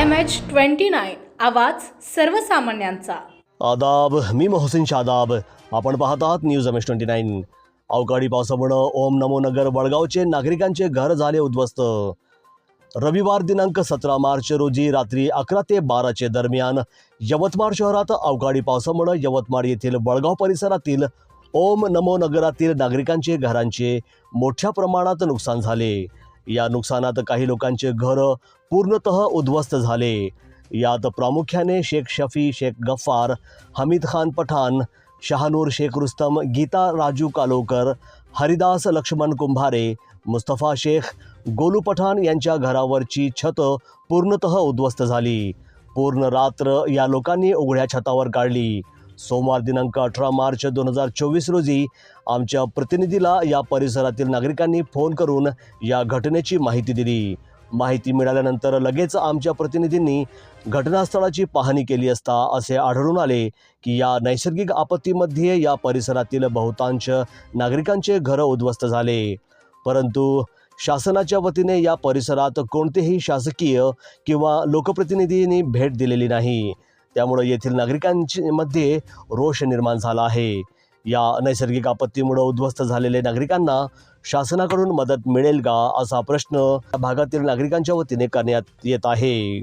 M H twenty nine आवाज सर्वसामान्यांचा. आदाब मी मोहसिन शादाब. आपण पाहत news M S twenty nine अवकाळी पावसामुळं ओम नमो नगर वडगावचे नागरिकांचे घर झाले उद्ध्वस्त. रविवार दिनांक सतरा मार्च रोजी रात्री अकरा ते बाराचे दरम्यान यवतमाळ शहरात अवकाळी पावसामुळं यवतमाळ येथील वडगाव परिसरातील ओम नमो नगरातील नागरिकांचे घरांचे मोठ्या प्रमाणात नुकसान झाले. या नुकसानात काही लोकांचे घरं पूर्णतः उद्ध्वस्त झाले. यात प्रामुख्याने शेख शफी शेख गफ्फार हमीद खान पठाण शहानूर शेख रुस्तम गीता राजू कालोकर हरिदास लक्ष्मण कुंभारे मुस्तफा शेख गोलू पठाण यांच्या घरावरची छत पूर्णतः उद्ध्वस्त झाली. पूर्ण रात्र या लोकांनी उघड्या छतावर काढली. सोमवार दिनांक अठरा मार्च दोन हजार चोवीस रोजी आमच्या प्रतिनिधीला या परिसरातील नागरिकांनी फोन करून या घटनेची माहिती दिली. माहिती मिळाल्यानंतर लगेच आमच्या प्रतिनिधींनी घटनास्थळाची पाहणी केली असता असे आढळून आले की या नैसर्गिक आपत्तीमध्ये या परिसरातील बहुतांश नागरिकांचे घरं उद्ध्वस्त झाले. परंतु शासनाच्या वतीने या परिसरात कोणतेही शासकीय किंवा लोकप्रतिनिधींनी भेट दिलेली नाही. त्यामुळे येथील नागरिकांची मध्ये रोष निर्माण झाला आहे. या नैसर्गिक आपत्तीमुळे उद्ध्वस्त झालेल्या नागरिकांना शासनाकडून मदत मिळेल का असा प्रश्न या भागातील नागरिकांच्या वतीने करण्यात येत आहे.